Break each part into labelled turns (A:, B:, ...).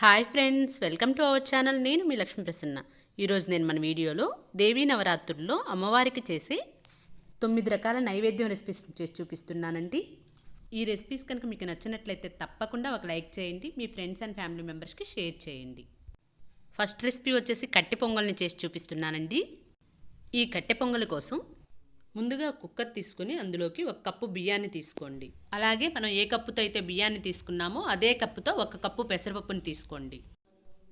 A: Hi friends welcome to our channel. నేను మీ లక్ష్మీ ప్రసన్న. ఈరోజు నేను మన వీడియోలో దేవీ నవరాత్రుల్లో అమ్మవారికి చేసే తొమ్మిది రకాల నైవేద్యం రెసిపీస్ చేసి చూపిస్తున్నానండి. ఈ రెసిపీస్ కనుక మీకు నచ్చినట్లయితే తప్పకుండా ఒక లైక్ చేయండి మీ ఫ్రెండ్స్ అండ్ ఫ్యామిలీ మెంబర్స్కి షేర్ చేయండి. ఫస్ట్ రెసిపీ వచ్చేసి కట్టె పొంగల్ని చేసి చూపిస్తున్నానండి. ఈ కట్టె పొంగల్ కోసం ముందుగా కుక్కర్ తీసుకుని అందులోకి ఒక కప్పు బియ్యాన్ని తీసుకోండి. అలాగే మనం ఏ కప్పుతో అయితే బియ్యాన్ని తీసుకున్నామో అదే కప్పుతో ఒక కప్పు పెసరపప్పుని తీసుకోండి.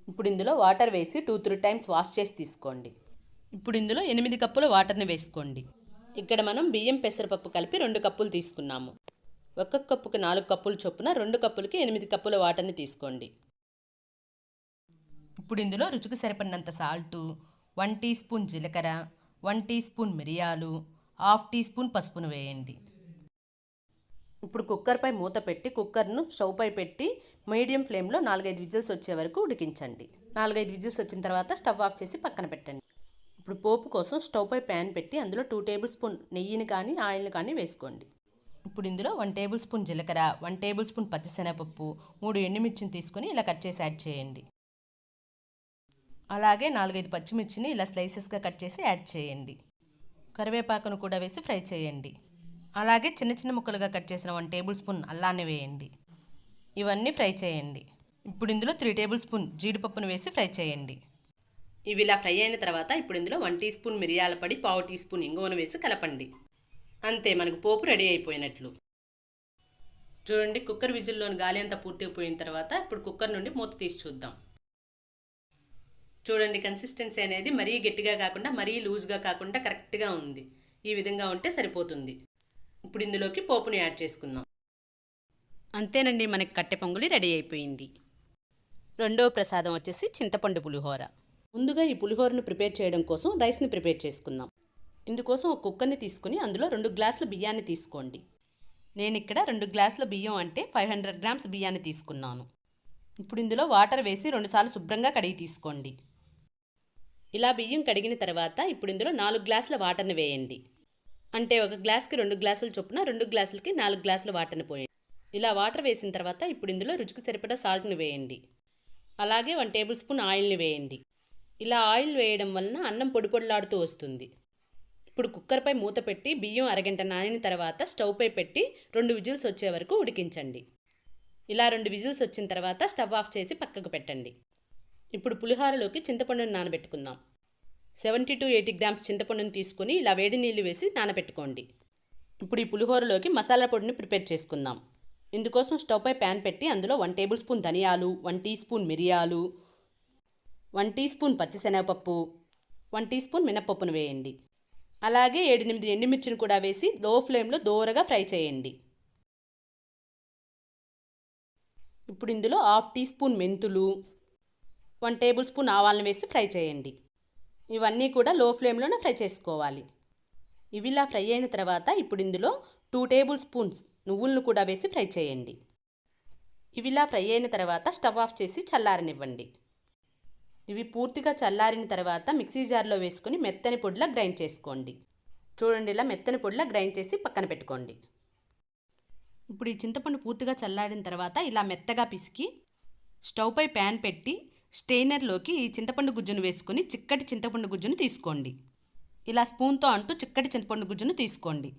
A: ఇప్పుడు ఇందులో వాటర్ వేసి టూ త్రీ టైమ్స్ వాష్ చేసి తీసుకోండి. ఇప్పుడు ఇందులో ఎనిమిది కప్పుల వాటర్ని వేసుకోండి. ఇక్కడ మనం బియ్యం పెసరపప్పు కలిపి రెండు కప్పులు తీసుకున్నాము. ఒక్కొక్క కప్పుకి నాలుగు కప్పులు చొప్పున రెండు కప్పులకి ఎనిమిది కప్పుల వాటర్ని తీసుకోండి. ఇప్పుడు ఇందులో రుచికి సరిపడినంత సాల్టు వన్ టీ స్పూన్ జీలకర్ర వన్ టీ స్పూన్ మిరియాలు హాఫ్ టీ స్పూన్ పసుపును వేయండి. ఇప్పుడు కుక్కర్పై మూత పెట్టి కుక్కర్ను స్టవ్ పై పెట్టి మీడియం ఫ్లేమ్లో నాలుగైదు విజిల్స్ వచ్చే వరకు ఉడికించండి. నాలుగైదు విజిల్స్ వచ్చిన తర్వాత స్టవ్ ఆఫ్ చేసి పక్కన పెట్టండి. ఇప్పుడు పోపు కోసం స్టవ్ పై ప్యాన్ పెట్టి అందులో టూ టేబుల్ స్పూన్ నెయ్యిని కానీ ఆయిల్ని కానీ వేసుకోండి. ఇప్పుడు ఇందులో వన్ టేబుల్ స్పూన్ జీలకర్ర వన్ టేబుల్ స్పూన్ పచ్చిశనగపప్పు మూడు ఎండుమిర్చిని తీసుకొని ఇలా కట్ చేసి యాడ్ చేయండి. అలాగే నాలుగైదు పచ్చిమిర్చిని ఇలా స్లైసెస్గా కట్ చేసి యాడ్ చేయండి. కరివేపాకును కూడా వేసి ఫ్రై చేయండి. అలాగే చిన్న చిన్న ముక్కలుగా కట్ చేసిన వన్ టేబుల్ స్పూన్ అల్లాన్ని వేయండి. ఇవన్నీ ఫ్రై చేయండి. ఇప్పుడు ఇందులో త్రీ టేబుల్ స్పూన్ జీడిపప్పును వేసి ఫ్రై చేయండి. ఇవి ఇలా ఫ్రై అయిన తర్వాత ఇప్పుడు ఇందులో వన్ టీ స్పూన్ మిరియాల పొడి పావు టీ స్పూన్ ఇంగువను వేసి కలపండి. అంతే మనకు పోపు రెడీ అయిపోయినట్లు. చూడండి కుక్కర్ విజిల్లోని గాలి అంతా పూర్తిగా పోయిన తర్వాత ఇప్పుడు కుక్కర్ నుండి మూత తీసి చూద్దాం. చూడండి కన్సిస్టెన్సీ అనేది మరీ గట్టిగా కాకుండా మరీ లూజ్గా కాకుండా కరెక్ట్గా ఉంది. ఈ విధంగా ఉంటే సరిపోతుంది. ఇప్పుడు ఇందులోకి పోపుని యాడ్ చేసుకుందాం. అంతేనండి మనకి కట్టె పొంగులి రెడీ అయిపోయింది. రెండవ ప్రసాదం వచ్చేసి చింతపండు పులిహోర. ముందుగా ఈ పులిహోరను ప్రిపేర్ చేయడం కోసం రైస్ని ప్రిపేర్ చేసుకుందాం. ఇందుకోసం ఒక కుక్కర్ని తీసుకుని అందులో రెండు గ్లాసుల బియ్యాన్ని తీసుకోండి. నేను ఇక్కడ రెండు గ్లాసుల బియ్యం అంటే ఫైవ్ హండ్రెడ్ గ్రామ్స్ బియ్యాన్ని తీసుకున్నాను. ఇప్పుడు ఇందులో వాటర్ వేసి రెండుసార్లు శుభ్రంగా కడిగి తీసుకోండి. ఇలా బియ్యం కడిగిన తర్వాత ఇప్పుడు ఇందులో నాలుగు గ్లాసుల వాటర్ని వేయండి. అంటే ఒక గ్లాస్కి రెండు గ్లాసులు చొప్పున రెండు గ్లాసులకి నాలుగు గ్లాసుల వాటర్ని పోయండి. ఇలా వాటర్ వేసిన తర్వాత ఇప్పుడు ఇందులో రుచికి సరిపడా సాల్ట్ని వేయండి. అలాగే వన్ టేబుల్ స్పూన్ ఆయిల్ని వేయండి. ఇలా ఆయిల్ వేయడం వలన అన్నం పొడి పొడిలాడుతూ వస్తుంది. ఇప్పుడు కుక్కర్పై మూత పెట్టి బియ్యం అరగంట నానిన తర్వాత స్టవ్పై పెట్టి రెండు విజిల్స్ వచ్చే వరకు ఉడికించండి. ఇలా రెండు విజిల్స్ వచ్చిన తర్వాత స్టవ్ ఆఫ్ చేసి పక్కకు పెట్టండి. ఇప్పుడు పులిహోరలోకి చింతపండుని నానబెట్టుకుందాం. సెవెంటీ టు ఎయిటీ గ్రామ్స్ చింతపండుని తీసుకొని ఇలా వేడి నీళ్ళు వేసి నానబెట్టుకోండి. ఇప్పుడు ఈ పులిహోరలోకి మసాలా పొడిని ప్రిపేర్ చేసుకుందాం. ఇందుకోసం స్టవ్పై ప్యాన్ పెట్టి అందులో వన్ టేబుల్ స్పూన్ ధనియాలు వన్ టీ స్పూన్ మిరియాలు వన్ టీ స్పూన్ పచ్చిశనగపప్పు వన్ టీ స్పూన్ మినప్పప్పును వేయండి. అలాగే ఏడెనిమిది ఎండుమిర్చిని కూడా వేసి లో ఫ్లేమ్లో దోరగా ఫ్రై చేయండి. ఇప్పుడు ఇందులో హాఫ్ టీ స్పూన్ మెంతులు వన్ టేబుల్ స్పూన్ ఆవాలను వేసి ఫ్రై చేయండి. ఇవన్నీ కూడా లో ఫ్లేమ్లోనే ఫ్రై చేసుకోవాలి. ఇవి ఇలా ఫ్రై అయిన తర్వాత ఇప్పుడు ఇందులో టూ టేబుల్ స్పూన్స్ నువ్వులను కూడా వేసి ఫ్రై చేయండి. ఇవి ఇలా ఫ్రై అయిన తర్వాత స్టవ్ ఆఫ్ చేసి చల్లారనివ్వండి. ఇవి పూర్తిగా చల్లారిన తర్వాత మిక్సీ జార్లో వేసుకుని మెత్తని పొడిలా గ్రైండ్ చేసుకోండి. చూడండి ఇలా మెత్తని పొడిలా గ్రైండ్ చేసి పక్కన పెట్టుకోండి. ఇప్పుడు ఈ చింతపండు పూర్తిగా చల్లారిన తర్వాత ఇలా మెత్తగా పిసికి స్టవ్పై ప్యాన్ పెట్టి స్టెయినర్లోకి చింతపండు గుజ్జును వేసుకొని చిక్కటి చింతపండు గుజ్జును తీసుకోండి. ఇలా స్పూన్తో అంటూ చిక్కటి చింతపండు గుజ్జును తీసుకోండి.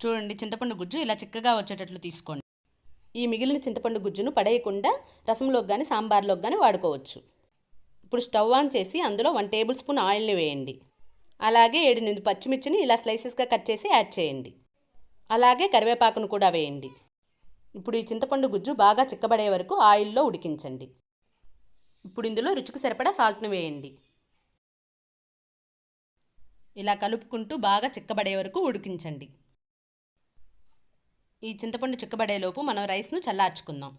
A: చూడండి చింతపండు గుజ్జు ఇలా చిక్కగా వచ్చేటట్లు తీసుకోండి. ఈ మిగిలిన చింతపండు గుజ్జును పడేయకుండా రసంలోకి కానీ సాంబార్లోకి కానీ వాడుకోవచ్చు. ఇప్పుడు స్టవ్ ఆన్ చేసి అందులో వన్ టేబుల్ స్పూన్ ఆయిల్ని వేయండి. అలాగే ఏడెనిమిది పచ్చిమిర్చిని ఇలా స్లైసెస్గా కట్ చేసి యాడ్ చేయండి. అలాగే కరివేపాకును కూడా వేయండి. ఇప్పుడు ఈ చింతపండు గుజ్జు బాగా చిక్కబడే వరకు ఆయిల్లో ఉడికించండి. ఇప్పుడు ఇందులో రుచికి సరిపడా సాల్ట్ను వేయండి. ఇలా కలుపుకుంటూ బాగా చిక్కబడే వరకు ఉడికించండి. ఈ చింతపండు చిక్కబడేలోపు మనం రైస్ను చల్లార్చుకుందాం.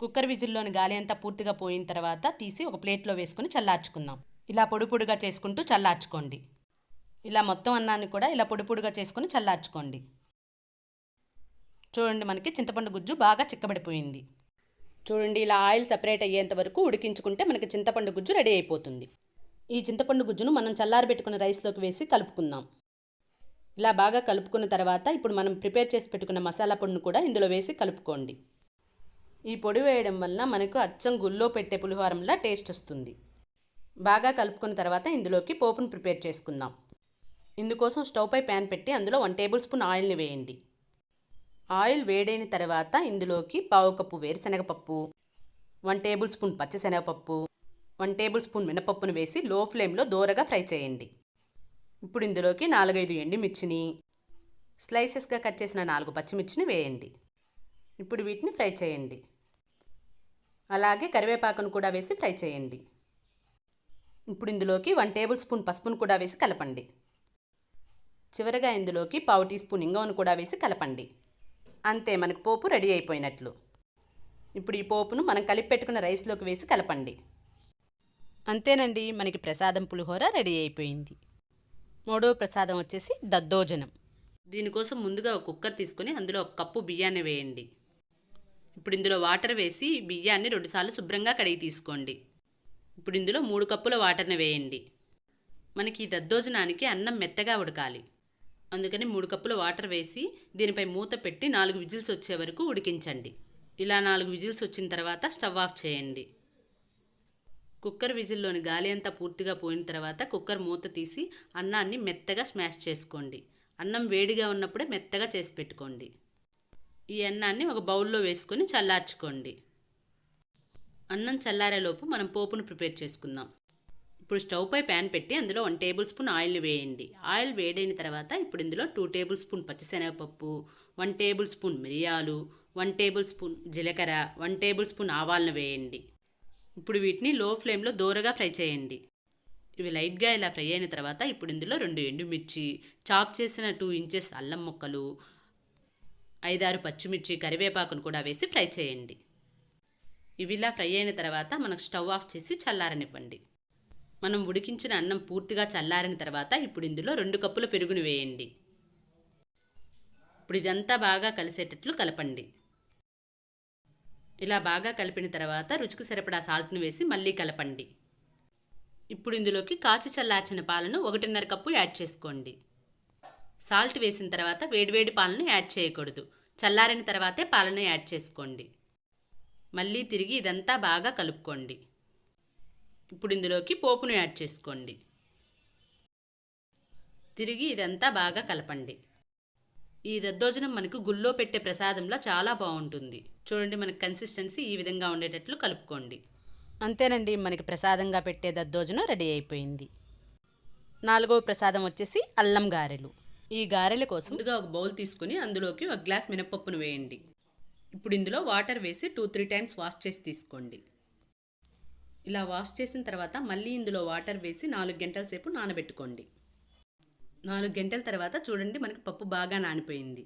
A: కుక్కర్ విజిల్లోని గాలి అంతా పూర్తిగా పోయిన తర్వాత తీసి ఒక ప్లేట్లో వేసుకొని చల్లార్చుకుందాం. ఇలా పొడి పొడిగా చేసుకుంటూ చల్లార్చుకోండి. ఇలా మొత్తం అన్నాన్ని కూడా ఇలా పొడి పొడిగా చేసుకొని చల్లార్చుకోండి. చూడండి మనకి చింతపండు గుజ్జు బాగా చిక్కబడిపోయింది. చూడండి ఇలా ఆయిల్ సపరేట్ అయ్యేంత వరకు ఉడికించుకుంటే మనకి చింతపండు గుజ్జు రెడీ అయిపోతుంది. ఈ చింతపండు గుజ్జును మనం చల్లారబెట్టుకున్న రైస్లోకి వేసి కలుపుకుందాం. ఇలా బాగా కలుపుకున్న తర్వాత ఇప్పుడు మనం ప్రిపేర్ చేసి పెట్టుకున్న మసాలా పొడిని కూడా ఇందులో వేసి కలుపుకోండి. ఈ పొడి వేయడం వల్ల మనకు అచ్చం గుల్లో పెట్టే పులిహోరంలా టేస్ట్ వస్తుంది. బాగా కలుపుకున్న తర్వాత ఇందులోకి పోపును ప్రిపేర్ చేసుకుందాం. ఇందుకోసం స్టవ్ పై ప్యాన్ పెట్టి అందులో వన్ టేబుల్ స్పూన్ ఆయిల్ని వేయండి. ఆయిల్ వేడైన తర్వాత ఇందులోకి పావు కప్పు వేరుశనగపప్పు వన్ టేబుల్ స్పూన్ పచ్చిశనగపప్పు వన్ టేబుల్ స్పూన్ మినపప్పును వేసి లో ఫ్లేమ్లో దోరగా ఫ్రై చేయండి. ఇప్పుడు ఇందులోకి నాలుగైదు ఎండుమిర్చిని స్లైసెస్గా కట్ చేసిన నాలుగు పచ్చిమిర్చిని వేయండి. ఇప్పుడు వీటిని ఫ్రై చేయండి. అలాగే కరివేపాకును కూడా వేసి ఫ్రై చేయండి. ఇప్పుడు ఇందులోకి వన్ టేబుల్ స్పూన్ పసుపును కూడా వేసి కలపండి. చివరగా ఇందులోకి పావు టీ స్పూన్ ఇంగవను కూడా వేసి కలపండి. అంతే మనకు పోపు రెడీ అయిపోయినట్లు. ఇప్పుడు ఈ పోపును మనం కలిపి పెట్టుకున్న రైస్లోకి వేసి కలపండి. అంతేనండి మనకి ప్రసాదం పులిహోర రెడీ అయిపోయింది. మూడో ప్రసాదం వచ్చేసి దద్దోజనం. దీనికోసం ముందుగా ఒక కుక్కర్ తీసుకొని అందులో ఒక కప్పు బియ్యాన్ని వేయండి. ఇప్పుడు ఇందులో వాటర్ వేసి బియ్యాన్ని రెండుసార్లు శుభ్రంగా కడిగి తీసుకోండి. ఇప్పుడు ఇందులో మూడు కప్పుల వాటర్ని వేయండి. మనకి ఈ దద్దోజనానికి అన్నం మెత్తగా ఉడకాలి. అందుకని మూడు కప్పుల వాటర్ వేసి దీనిపై మూత పెట్టి నాలుగు విజిల్స్ వచ్చే వరకు ఉడికించండి. ఇలా నాలుగు విజిల్స్ వచ్చిన తర్వాత స్టవ్ ఆఫ్ చేయండి. కుక్కర్ విజిల్లోని గాలి అంతా పూర్తిగా పోయిన తర్వాత కుక్కర్ మూత తీసి అన్నాన్ని మెత్తగా స్మాష్ చేసుకోండి. అన్నం వేడిగా ఉన్నప్పుడే మెత్తగా చేసి పెట్టుకోండి. ఈ అన్నాన్ని ఒక బౌల్లో వేసుకొని చల్లార్చుకోండి. అన్నం చల్లారేలోపు మనం పోపును ప్రిపేర్ చేసుకుందాం. ఇప్పుడు స్టవ్ పై ప్యాన్ పెట్టి అందులో వన్ టేబుల్ స్పూన్ ఆయిల్ వేయండి. ఆయిల్ వేడైన తర్వాత ఇప్పుడు ఇందులో టూ టేబుల్ స్పూన్ పచ్చిశనగపప్పు వన్ టేబుల్ స్పూన్ మిరియాలు వన్ టేబుల్ స్పూన్ జీలకర్ర వన్ టేబుల్ స్పూన్ ఆవాలను వేయండి. ఇప్పుడు వీటిని లో ఫ్లేమ్లో దోరగా ఫ్రై చేయండి. ఇవి లైట్గా ఇలా ఫ్రై అయిన తర్వాత ఇప్పుడు ఇందులో రెండు ఎండుమిర్చి చాప్ చేసిన టూ ఇంచెస్ అల్లం ముక్కలు ఐదారు పచ్చిమిర్చి కరివేపాకును కూడా వేసి ఫ్రై చేయండి. ఇవి ఇలా ఫ్రై అయిన తర్వాత మనకు స్టవ్ ఆఫ్ చేసి చల్లారనివ్వండి. మనం ఉడికించిన అన్నం పూర్తిగా చల్లారిన తర్వాత ఇప్పుడు ఇందులో రెండు కప్పుల పెరుగును వేయండి. ఇప్పుడు ఇదంతా బాగా కలిసేటట్లు కలపండి. ఇలా బాగా కలిపిన తర్వాత రుచికి సరిపడా సాల్ట్ను వేసి మళ్ళీ కలపండి. ఇప్పుడు ఇందులోకి కాచి చల్లార్చిన పాలను ఒకటిన్నర కప్పు యాడ్ చేసుకోండి. సాల్ట్ వేసిన తర్వాత వేడివేడి పాలను యాడ్ చేయకూడదు. చల్లారిన తర్వాతే పాలను యాడ్ చేసుకోండి. మళ్ళీ తిరిగి ఇదంతా బాగా కలుపుకోండి. ఇప్పుడు ఇందులోకి పోపును యాడ్ చేసుకోండి. తిరిగి ఇదంతా బాగా కలపండి. ఈ దద్దోజనం మనకు గుళ్ళో పెట్టే ప్రసాదంలో చాలా బాగుంటుంది. చూడండి మనకి కన్సిస్టెన్సీ ఈ విధంగా ఉండేటట్లు కలుపుకోండి. అంతేనండి మనకి ప్రసాదంగా పెట్టే దద్దోజనం రెడీ అయిపోయింది. నాలుగవ ప్రసాదం వచ్చేసి అల్లం గారెలు. ఈ గారెల కోసం ముందుగా ఒక బౌల్ తీసుకుని అందులోకి ఒక గ్లాస్ మినపప్పును వేయండి. ఇప్పుడు ఇందులో వాటర్ వేసి టూ త్రీ టైమ్స్ వాష్ చేసి తీసుకోండి. ఇలా వాష్ చేసిన తర్వాత మళ్ళీ ఇందులో వాటర్ వేసి నాలుగు గంటల సేపు నానబెట్టుకోండి. నాలుగు గంటల తర్వాత చూడండి మనకి పప్పు బాగా నానిపోయింది.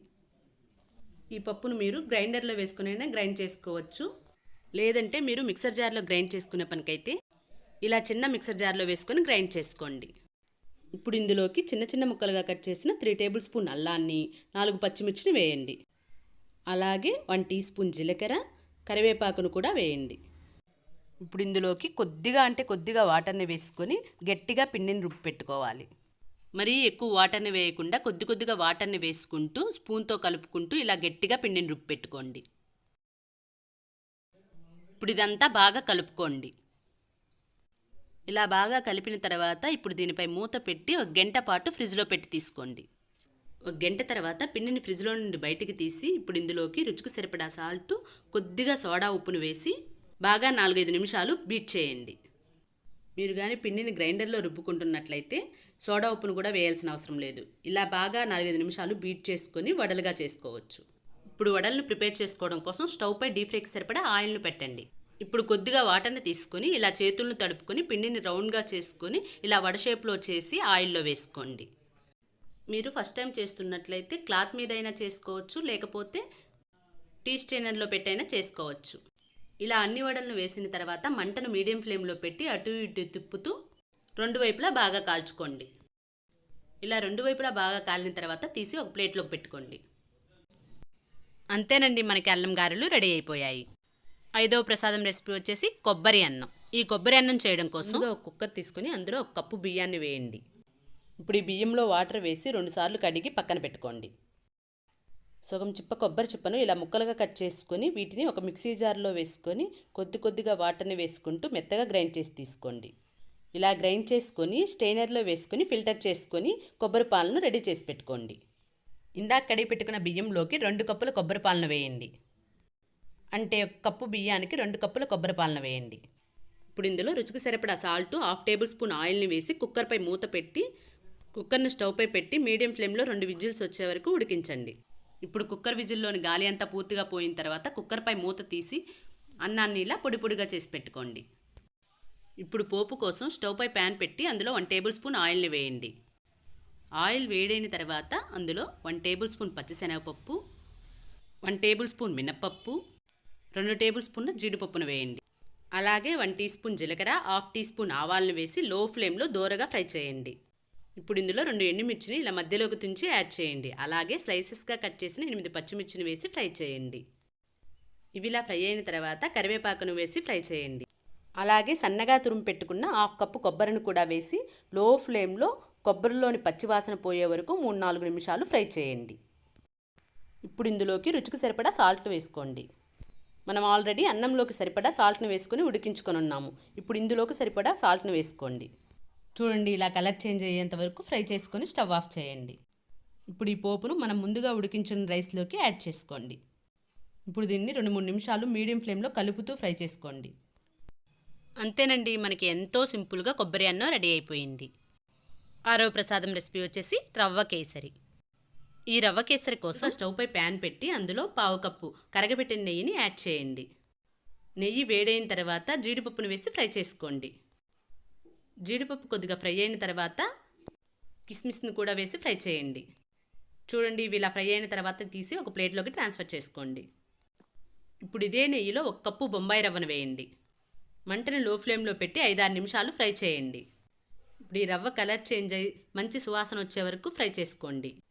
A: ఈ పప్పును మీరు గ్రైండర్లో వేసుకునైనా గ్రైండ్ చేసుకోవచ్చు. లేదంటే మీరు మిక్సర్ జార్లో గ్రైండ్ చేసుకునే పనికైతే ఇలా చిన్న మిక్సర్ జార్లో వేసుకొని గ్రైండ్ చేసుకోండి. ఇప్పుడు ఇందులోకి చిన్న చిన్న ముక్కలుగా కట్ చేసిన త్రీ టేబుల్ స్పూన్ అల్లాన్ని నాలుగు పచ్చిమిర్చిని వేయండి. అలాగే వన్ టీ స్పూన్ జీలకర్ర కరివేపాకును కూడా వేయండి. ఇప్పుడు ఇందులోకి కొద్దిగా అంటే కొద్దిగా వాటర్ని వేసుకొని గట్టిగా పిండిని రుబ్బు పెట్టుకోవాలి. మరీ ఎక్కువ వాటర్ని వేయకుండా కొద్ది కొద్దిగా వాటర్ని వేసుకుంటూ స్పూన్తో కలుపుకుంటూ ఇలా గట్టిగా పిండిని రుబ్బు పెట్టుకోండి. ఇప్పుడు ఇదంతా బాగా కలుపుకోండి. ఇలా బాగా కలిపిన తర్వాత ఇప్పుడు దీనిపై మూత పెట్టి ఒక గంట పాటు ఫ్రిడ్జ్లో పెట్టి తీసుకోండి. ఒక గంట తర్వాత పిండిని ఫ్రిడ్జ్లో నుండి బయటికి తీసి ఇప్పుడు ఇందులోకి రుచికి సరిపడా సాల్ట్ కొద్దిగా సోడా ఉప్పును వేసి బాగా నాలుగైదు నిమిషాలు బీట్ చేయండి. మీరు కానీ పిండిని గ్రైండర్లో రుబ్బుకుంటున్నట్లయితే సోడా ఉప్పును కూడా వేయాల్సిన అవసరం లేదు. ఇలా బాగా నాలుగైదు నిమిషాలు బీట్ చేసుకొని వడలుగా చేసుకోవచ్చు. ఇప్పుడు వడలను ప్రిపేర్ చేసుకోవడం కోసం స్టవ్ పై డీప్ ఫ్రైకి సరిపడా ఆయిల్ను పెట్టండి. ఇప్పుడు కొద్దిగా వాటర్ని తీసుకొని ఇలా చేతులను తడుపుకొని పిండిని రౌండ్గా చేసుకొని ఇలా వడ షేప్లో చేసి ఆయిల్లో వేసుకోండి. మీరు ఫస్ట్ టైం చేస్తున్నట్లయితే క్లాత్ మీద అయినా చేసుకోవచ్చు లేకపోతే టీ స్టైనర్లో పెట్టైనా చేసుకోవచ్చు. ఇలా అన్ని వడలను వేసిన తర్వాత మంటను మీడియం ఫ్లేమ్లో పెట్టి అటు ఇటు తిప్పుతూ రెండు వైపులా బాగా కాల్చుకోండి. ఇలా రెండు వైపులా బాగా కాలిన తర్వాత తీసి ఒక ప్లేట్లోకి పెట్టుకోండి. అంతేనండి మనకి అల్లం గారెలు రెడీ అయిపోయాయి. ఐదవ ప్రసాదం రెసిపీ వచ్చేసి కొబ్బరి అన్నం. ఈ కొబ్బరి అన్నం చేయడం కోసం ఒక కుక్కర్ తీసుకుని అందులో ఒక కప్పు బియ్యాన్ని వేయండి. ఇప్పుడు ఈ బియ్యంలో వాటర్ వేసి రెండుసార్లు కడిగి పక్కన పెట్టుకోండి. సగం చిప్ప కొబ్బరి చిప్పను ఇలా ముక్కలుగా కట్ చేసుకొని వీటిని ఒక మిక్సీ జార్లో వేసుకొని కొద్ది కొద్దిగా వాటర్ని వేసుకుంటూ మెత్తగా గ్రైండ్ చేసి తీసుకోండి. ఇలా గ్రైండ్ చేసుకొని స్టెయినర్లో వేసుకొని ఫిల్టర్ చేసుకొని కొబ్బరి పాలను రెడీ చేసి పెట్టుకోండి. ఇందాక కడిగి పెట్టుకున్న బియ్యంలోకి రెండు కప్పుల కొబ్బరి పాలను వేయండి. అంటే ఒక కప్పు బియ్యానికి రెండు కప్పుల కొబ్బరి పాలను వేయండి. ఇప్పుడు ఇందులో రుచికి సరిపడా సాల్ట్ హాఫ్ టేబుల్ స్పూన్ ఆయిల్ని వేసి కుక్కర్పై మూత పెట్టి కుక్కర్ను స్టవ్పై పెట్టి మీడియం ఫ్లేమ్లో రెండు విజిల్స్ వచ్చే వరకు ఉడికించండి. ఇప్పుడు కుక్కర్ విజిల్లోని గాలి అంతా పూర్తిగా పోయిన తర్వాత కుక్కర్పై మూత తీసి అన్నాన్ని ఇలా పొడి పొడిగా చేసి పెట్టుకోండి. ఇప్పుడు పోపు కోసం స్టవ్పై ప్యాన్ పెట్టి అందులో వన్ టేబుల్ స్పూన్ ఆయిల్ని వేయండి. ఆయిల్ వేడైన తర్వాత అందులో వన్ టేబుల్ స్పూన్ పచ్చిశనగపప్పు వన్ టేబుల్ స్పూన్ మినప్పప్పు రెండు టేబుల్ స్పూన్ల జీడిపప్పును వేయండి. అలాగే వన్ టీ స్పూన్ జీలకర్ర హాఫ్ టీ స్పూన్ ఆవాలను వేసి లో ఫ్లేమ్లో దోరగా ఫ్రై చేయండి. ఇప్పుడు ఇందులో రెండు ఎండుమిర్చిని ఇలా మధ్యలోకి తుంచి యాడ్ చేయండి. అలాగే స్లైసెస్గా కట్ చేసిన ఎనిమిది పచ్చిమిర్చిని వేసి ఫ్రై చేయండి. ఇవి ఇలా ఫ్రై అయిన తర్వాత కరివేపాకును వేసి ఫ్రై చేయండి. అలాగే సన్నగా తురుము పెట్టుకున్న హాఫ్ కప్పు కొబ్బరిని కూడా వేసి లో ఫ్లేమ్లో కొబ్బరిలోని పచ్చివాసన పోయే వరకు మూడు నాలుగు నిమిషాలు ఫ్రై చేయండి. ఇప్పుడు ఇందులోకి రుచికి సరిపడా సాల్ట్ వేసుకోండి. మనం ఆల్రెడీ అన్నంలోకి సరిపడా సాల్ట్ని వేసుకొని ఉడికించుకొని ఉన్నాము. ఇప్పుడు ఇందులోకి సరిపడా సాల్ట్ని వేసుకోండి. చూడండి ఇలా కలర్ చేంజ్ అయ్యేంత వరకు ఫ్రై చేసుకొని స్టవ్ ఆఫ్ చేయండి. ఇప్పుడు ఈ పోపును మనం ముందుగా ఉడికించిన రైస్లోకి యాడ్ చేసుకోండి. ఇప్పుడు దీన్ని రెండు మూడు నిమిషాలు మీడియం ఫ్లేమ్లో కలుపుతూ ఫ్రై చేసుకోండి. అంతేనండి మనకి ఎంతో సింపుల్గా కొబ్బరి అన్నం రెడీ అయిపోయింది. ఆరో ప్రసాదం రెసిపీ వచ్చేసి రవ్వ కేసరి. ఈ రవ్వ కేసరి కోసం స్టవ్పై ప్యాన్ పెట్టి అందులో పావు కప్పు కరగబెట్టిన నెయ్యిని యాడ్ చేయండి. నెయ్యి వేడైన తర్వాత జీడిపప్పును వేసి ఫ్రై చేసుకోండి. జీడిపప్పు కొద్దిగా ఫ్రై అయిన తర్వాత కిస్మిస్ని కూడా వేసి ఫ్రై చేయండి. చూడండి ఇవి ఇలా ఫ్రై అయిన తర్వాత తీసి ఒక ప్లేట్లోకి ట్రాన్స్ఫర్ చేసుకోండి. ఇప్పుడు ఇదే నెయ్యిలో ఒక కప్పు బొంబాయి రవ్వను వేయండి. మంటని లో ఫ్లేమ్లో పెట్టి ఐదారు నిమిషాలు ఫ్రై చేయండి. ఇప్పుడు ఈ రవ్వ కలర్ చేంజ్ అయ్యి మంచి సువాసన వచ్చే వరకు ఫ్రై చేసుకోండి.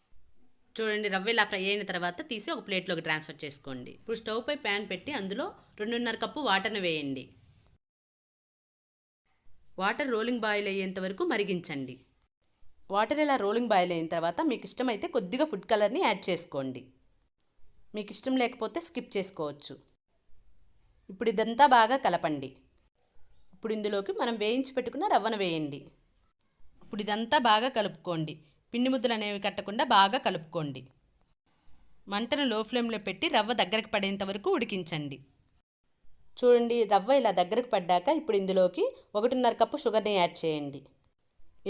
A: చూడండి రవ్వ ఇలా ఫ్రై అయిన తర్వాత తీసి ఒక ప్లేట్లోకి ట్రాన్స్ఫర్ చేసుకోండి. ఇప్పుడు స్టవ్ పై ప్యాన్ పెట్టి అందులో రెండున్నర కప్పు వాటర్ని వేయండి. వాటర్ రోలింగ్ బాయిల్ అయ్యేంత వరకు మరిగించండి. వాటర్ ఇలా రోలింగ్ బాయిల్ అయిన తర్వాత మీకు ఇష్టమైతే కొద్దిగా ఫుడ్ కలర్ని యాడ్ చేసుకోండి. మీకు ఇష్టం లేకపోతే స్కిప్ చేసుకోవచ్చు. ఇప్పుడు ఇదంతా బాగా కలపండి. ఇప్పుడు ఇందులోకి మనం వేయించి పెట్టుకున్న రవ్వను వేయండి. ఇప్పుడు ఇదంతా బాగా కలుపుకోండి. పిండి ముద్దలు అనేవి కట్టకుండా బాగా కలుపుకోండి. మంటను లో ఫ్లేమ్లో పెట్టి రవ్వ దగ్గరకు పడేంత వరకు ఉడికించండి. చూడండి రవ్వ ఇలా దగ్గరకు పడ్డాక ఇప్పుడు ఇందులోకి ఒకటిన్నర కప్పు షుగర్ని యాడ్ చేయండి.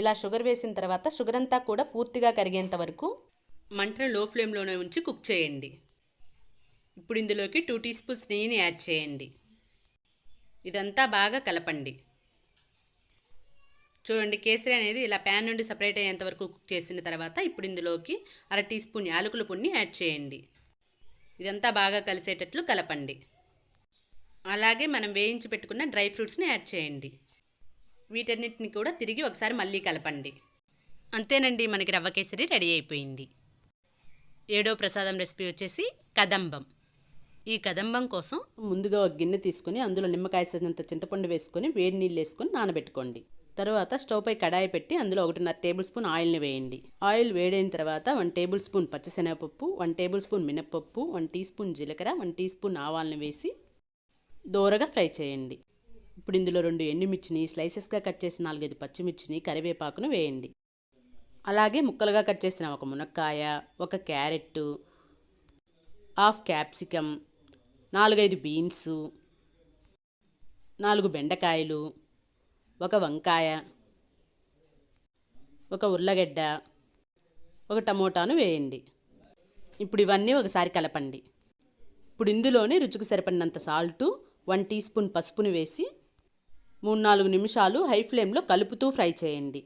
A: ఇలా షుగర్ వేసిన తర్వాత షుగర్ అంతా కూడా పూర్తిగా కరిగేంత వరకు మంటను లో ఫ్లేమ్లోనే ఉంచి కుక్ చేయండి. ఇప్పుడు ఇందులోకి టూ టీ స్పూన్స్ నెయ్యిని యాడ్ చేయండి. ఇదంతా బాగా కలపండి. చూడండి కేసరి అనేది ఇలా ప్యాన్ నుండి సపరేట్ అయ్యేంత వరకు కుక్ చేసిన తర్వాత ఇప్పుడు ఇందులోకి అర టీ స్పూన్ యాలకుల పొడిని యాడ్ చేయండి. ఇదంతా బాగా కలిసేటట్లు కలపండి. అలాగే మనం వేయించి పెట్టుకున్న డ్రై ఫ్రూట్స్ని యాడ్ చేయండి. వీటన్నిటిని కూడా తిరిగి ఒకసారి మళ్ళీ కలపండి. అంతేనండి మనకి రవ్వ కేసరి రెడీ అయిపోయింది. ఏడో ప్రసాదం రెసిపీ వచ్చేసి కదంబం. ఈ కదంబం కోసం ముందుగా ఒక గిన్నె తీసుకుని అందులో నిమ్మకాయ సరినంత చింతపండు వేసుకొని వేడి నీళ్ళు వేసుకొని నానబెట్టుకోండి. తర్వాత స్టవ్పై కడాయి పెట్టి అందులో ఒకటిన్నర టేబుల్ స్పూన్ ఆయిల్ని వేయండి. ఆయిల్ వేడైన తర్వాత వన్ టేబుల్ స్పూన్ పచ్చిశనగపప్పు వన్ టేబుల్ స్పూన్ మినప్పప్పు వన్ టీ స్పూన్ జీలకర్ర వన్ టీ స్పూన్ ఆవాలను వేసి దోరగా ఫ్రై చేయండి. ఇప్పుడు ఇందులో రెండు ఎండుమిర్చిని స్లైసెస్గా కట్ చేసిన నాలుగైదు పచ్చిమిర్చిని కరివేపాకును వేయండి. అలాగే ముక్కలుగా కట్ చేసిన ఒక మునక్కాయ ఒక క్యారెట్ హాఫ్ క్యాప్సికమ్ నాలుగైదు బీన్స్ నాలుగు బెండకాయలు ఒక వంకాయ ఒక ఉర్లగడ్డ ఒక టమోటాను వేయండి. ఇప్పుడు ఇవన్నీ ఒకసారి కలపండి. ఇప్పుడు ఇందులోనే రుచికి సరిపడినంత సాల్టు వన్ టీ స్పూన్ పసుపును వేసి మూడు నాలుగు నిమిషాలు హై ఫ్లేమ్లో కలుపుతూ ఫ్రై చేయండి.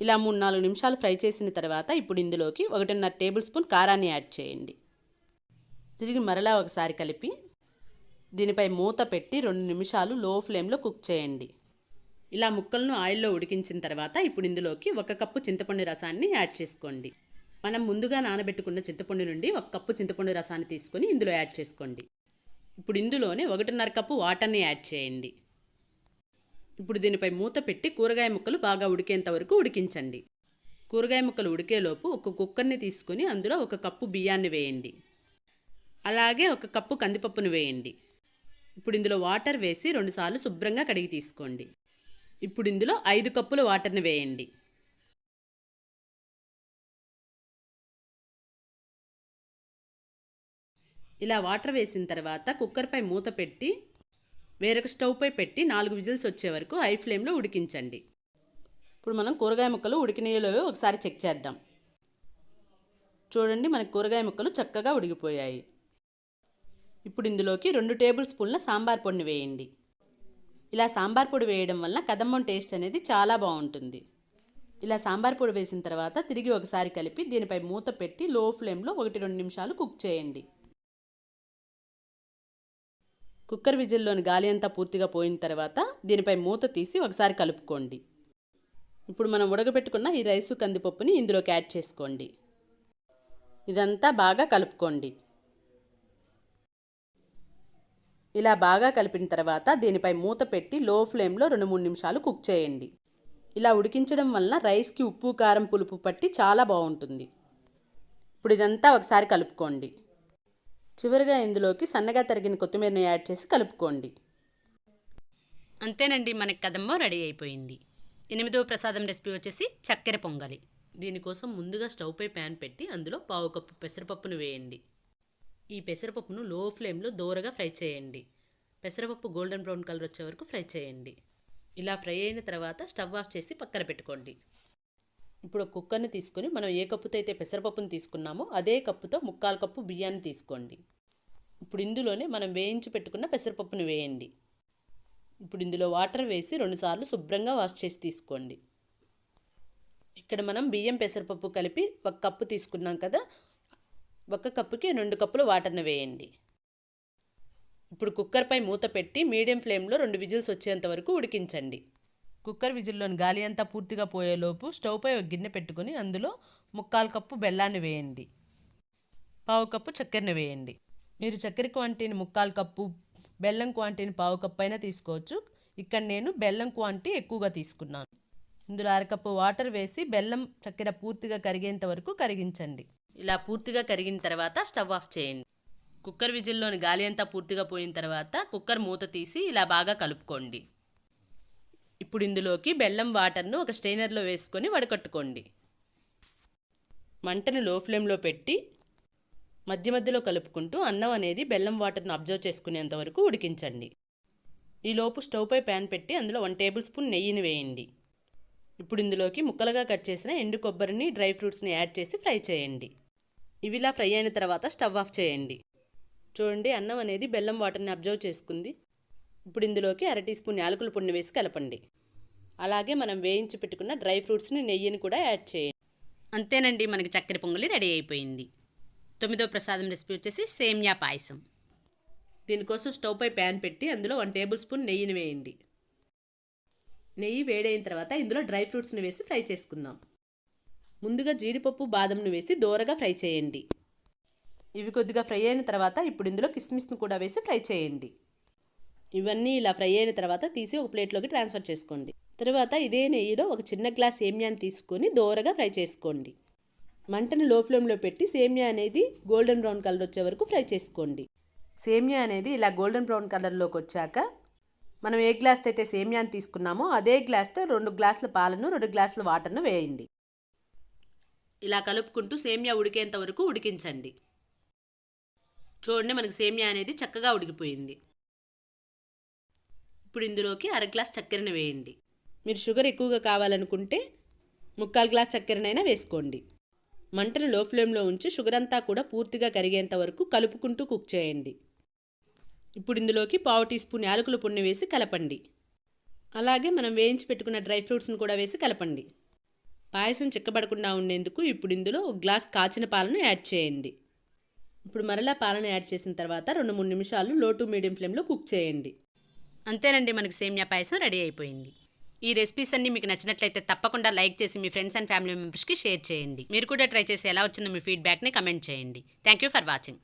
A: ఇలా మూడు నాలుగు నిమిషాలు ఫ్రై చేసిన తర్వాత ఇప్పుడు ఇందులోకి ఒకటిన్నర టేబుల్ స్పూన్ కారాన్ని యాడ్ చేయండి. తిరిగి మరలా ఒకసారి కలిపి దీనిపై మూత పెట్టి రెండు నిమిషాలు లో ఫ్లేమ్లో కుక్ చేయండి. ఇలా ముక్కలను ఆయిల్లో ఉడికించిన తర్వాత ఇప్పుడు ఇందులోకి ఒక కప్పు చింతపండు రసాన్ని యాడ్ చేసుకోండి. మనం ముందుగా నానబెట్టుకున్న చింతపండు నుండి ఒక కప్పు చింతపండు రసాన్ని తీసుకొని ఇందులో యాడ్ చేసుకోండి. ఇప్పుడు ఇందులోనే ఒకటిన్నర కప్పు వాటర్ని యాడ్ చేయండి. ఇప్పుడు దీనిపై మూత పెట్టి కూరగాయ ముక్కలు బాగా ఉడికేంత వరకు ఉడికించండి. కూరగాయ ముక్కలు ఉడికేలోపు ఒక కుక్కర్ని తీసుకొని అందులో ఒక కప్పు బియ్యాన్ని వేయండి. అలాగే ఒక కప్పు కందిపప్పును వేయండి. ఇప్పుడు ఇందులో వాటర్ వేసి రెండుసార్లు శుభ్రంగా కడిగి తీసుకోండి. ఇప్పుడు ఇందులో ఐదు కప్పుల వాటర్ని వేయండి. ఇలా వాటర్ వేసిన తర్వాత కుక్కర్పై మూత పెట్టి వేరొక స్టవ్పై పెట్టి నాలుగు విజిల్స్ వచ్చే వరకు హై ఫ్లేమ్లో ఉడికించండి. ఇప్పుడు మనం కూరగాయ ముక్కలు ఉడికినయలో ఒకసారి చెక్ చేద్దాం. చూడండి మనకి కూరగాయ ముక్కలు చక్కగా ఉడికిపోయాయి. ఇప్పుడు ఇందులోకి రెండు టేబుల్ స్పూన్ల సాంబార్ పొడిని వేయండి. ఇలా సాంబార్ పొడి వేయడం వల్ల కదంబం టేస్ట్ అనేది చాలా బాగుంటుంది. ఇలా సాంబార్ పొడి వేసిన తర్వాత తిరిగి ఒకసారి కలిపి దీనిపై మూత పెట్టి లో ఫ్లేమ్లో ఒకటి రెండు నిమిషాలు కుక్ చేయండి. కుక్కర్ విజిల్లోని గాలి అంతా పూర్తిగా పోయిన తర్వాత దీనిపై మూత తీసి ఒకసారి కలుపుకోండి. ఇప్పుడు మనం ఉడకబెట్టుకున్న ఈ రైసు కందిపప్పుని ఇందులోకి యాడ్ చేసుకోండి. ఇదంతా బాగా కలుపుకోండి. ఇలా బాగా కలిపిన తర్వాత దీనిపై మూత పెట్టి లో ఫ్లేమ్లో రెండు మూడు నిమిషాలు కుక్ చేయండి. ఇలా ఉడికించడం వలన రైస్కి ఉప్పు కారం పులుపు పట్టి చాలా బాగుంటుంది. ఇప్పుడు ఇదంతా ఒకసారి కలుపుకోండి. చివరిగా ఇందులోకి సన్నగా తరిగిన కొత్తిమీరని యాడ్ చేసి కలుపుకోండి. అంతేనండి మనకి కదంబో రెడీ అయిపోయింది. ఎనిమిదవ ప్రసాదం రెసిపీ వచ్చేసి చక్కెర పొంగలి. దీనికోసం ముందుగా స్టవ్పై ప్యాన్ పెట్టి అందులో పావు కప్పు పెసరపప్పును వేయండి. ఈ పెసరపప్పును లో ఫ్లేమ్లో దోరగా ఫ్రై చేయండి. పెసరపప్పు గోల్డెన్ బ్రౌన్ కలర్ వచ్చే వరకు ఫ్రై చేయండి. ఇలా ఫ్రై అయిన తర్వాత స్టవ్ ఆఫ్ చేసి పక్కన పెట్టుకోండి. ఇప్పుడు కుక్కర్ని తీసుకొని మనం ఏ కప్పుతో అయితే పెసరపప్పును తీసుకున్నామో అదే కప్పుతో ముక్కాలు కప్పు బియ్యాన్ని తీసుకోండి. ఇప్పుడు ఇందులోనే మనం వేయించి పెట్టుకున్న పెసరపప్పును వేయండి. ఇప్పుడు ఇందులో వాటర్ వేసి రెండుసార్లు శుభ్రంగా వాష్ చేసి తీసుకోండి. ఇక్కడ మనం బియ్యం పెసరపప్పు కలిపి ఒక కప్పు తీసుకున్నాం కదా ఒక కప్పుకి రెండు కప్పులు వాటర్ని వేయండి. ఇప్పుడు కుక్కర్పై మూత పెట్టి మీడియం ఫ్లేమ్లో రెండు విజిల్స్ వచ్చేంత వరకు ఉడికించండి. కుక్కర్ విజిల్లోని గాలి అంతా పూర్తిగా పోయేలోపు స్టవ్పై ఒక గిన్నె పెట్టుకొని అందులో ముక్కాలు కప్పు బెల్లాన్ని వేయండి. పావు కప్పు చక్కెరని వేయండి. మీరు చక్కెర క్వాంటిటీని ముక్కాలు కప్పు బెల్లం క్వాంటిటీని పావు కప్పు అయినా తీసుకోవచ్చు. ఇక్కడ నేను బెల్లం క్వాంటిటీ ఎక్కువగా తీసుకున్నాను. ఇందులో అరకప్పు వాటర్ వేసి బెల్లం చక్కెర పూర్తిగా కరిగేంత వరకు కరిగించండి. ఇలా పూర్తిగా కరిగిన తర్వాత స్టవ్ ఆఫ్ చేయండి. కుక్కర్ విజిల్లోని గాలి అంతా పూర్తిగా పోయిన తర్వాత కుక్కర్ మూత తీసి ఇలా బాగా కలుపుకోండి. ఇప్పుడు ఇందులోకి బెల్లం వాటర్ను ఒక స్ట్రైనర్లో వేసుకొని వడకట్టుకోండి. మంటను లో ఫ్లేమ్లో పెట్టి మధ్య మధ్యలో కలుపుకుంటూ అన్నం అనేది బెల్లం వాటర్ను అబ్జర్వ్ చేసుకునేంత వరకు ఉడికించండి. ఈలోపు స్టవ్పై ప్యాన్ పెట్టి అందులో వన్ టేబుల్ స్పూన్ నెయ్యిని వేయండి. ఇప్పుడు ఇందులోకి ముక్కలుగా కట్ చేసిన ఎండు కొబ్బరిని డ్రై ఫ్రూట్స్ని యాడ్ చేసి ఫ్రై చేయండి. ఇవిలా ఫ్రై అయిన తర్వాత స్టవ్ ఆఫ్ చేయండి. చూడండి అన్నం అనేది బెల్లం వాటర్ని అబ్జర్వ్ చేసుకుంది. ఇప్పుడు ఇందులోకి అర టీ స్పూన్ యాలకుల పొడిని వేసి కలపండి. అలాగే మనం వేయించి పెట్టుకున్న డ్రై ఫ్రూట్స్ని నెయ్యిని కూడా యాడ్ చేయండి. అంతేనండి మనకి చక్కెర పొంగలి రెడీ అయిపోయింది. తొమ్మిదో ప్రసాదం రెసిపీ వచ్చేసి సేమ్యా పాయసం. దీనికోసం స్టవ్పై ప్యాన్ పెట్టి అందులో వన్ టేబుల్ స్పూన్ నెయ్యిని వేయండి. నెయ్యి వేడైన తర్వాత ఇందులో డ్రై ఫ్రూట్స్ని వేసి ఫ్రై చేసుకుందాం. ముందుగా జీడిపప్పు బాదంను వేసి దోరగా ఫ్రై చేయండి. ఇవి కొద్దిగా ఫ్రై అయిన తర్వాత ఇప్పుడు ఇందులో కిస్మిస్ను కూడా వేసి ఫ్రై చేయండి. ఇవన్నీ ఇలా ఫ్రై అయిన తర్వాత తీసి ఒక ప్లేట్లోకి ట్రాన్స్ఫర్ చేసుకోండి. తర్వాత ఇదే నెయ్యిలో ఒక చిన్న గ్లాస్ సేమ్యాని తీసుకొని దోరగా ఫ్రై చేసుకోండి. మంటను లో ఫ్లేమ్లో పెట్టి సేమ్యా అనేది గోల్డెన్ బ్రౌన్ కలర్ వచ్చే వరకు ఫ్రై చేసుకోండి. సేమ్యా అనేది ఇలా గోల్డెన్ బ్రౌన్ కలర్లోకి వచ్చాక మనం ఏ గ్లాస్తో అయితే సేమ్యాని తీసుకున్నామో అదే గ్లాస్తో రెండు గ్లాసుల పాలను రెండు గ్లాసుల వాటర్ను వేయండి. ఇలా కలుపుకుంటూ సేమ్యా ఉడికేంత వరకు ఉడికించండి. చూడండి మనకి సేమ్యా అనేది చక్కగా ఉడికిపోయింది. ఇప్పుడు ఇందులోకి అర గ్లాస్ చక్కెరని వేయండి. మీరు షుగర్ ఎక్కువగా కావాలనుకుంటే ముక్కాలు గ్లాస్ చక్కెరనైనా వేసుకోండి. మంటను లో ఫ్లేమ్లో ఉంచి షుగర్ అంతా కూడా పూర్తిగా కరిగేంత వరకు కలుపుకుంటూ కుక్ చేయండి. ఇప్పుడు ఇందులోకి పావు టీ స్పూన్ యాలకుల పొడిని వేసి కలపండి. అలాగే మనం వేయించి పెట్టుకున్న డ్రై ఫ్రూట్స్ని కూడా వేసి కలపండి. పాయసం చిక్కబడకుండా ఉండేందుకు ఇప్పుడు ఇందులో ఒక గ్లాస్ కాచిన పాలను యాడ్ చేయండి. ఇప్పుడు మరలా పాలను యాడ్ చేసిన తర్వాత రెండు మూడు నిమిషాలు లో టు మీడియం ఫ్లేమ్లో కుక్ చేయండి. అంతేనండి మనకి సేమియా పాయసం రెడీ అయిపోయింది. ఈ రెసిపీస్ అన్ని మీకు నచ్చినట్లయితే తప్పకుండా లైక్ చేసి మీ ఫ్రెండ్స్ అండ్ ఫ్యామిలీ మెంబర్స్కి షేర్ చేయండి. మీరు కూడా ట్రై చేసి ఎలా వచ్చిందో మీ ఫీడ్బ్యాక్ని కమెంట్ చేయండి. Thank you for watching.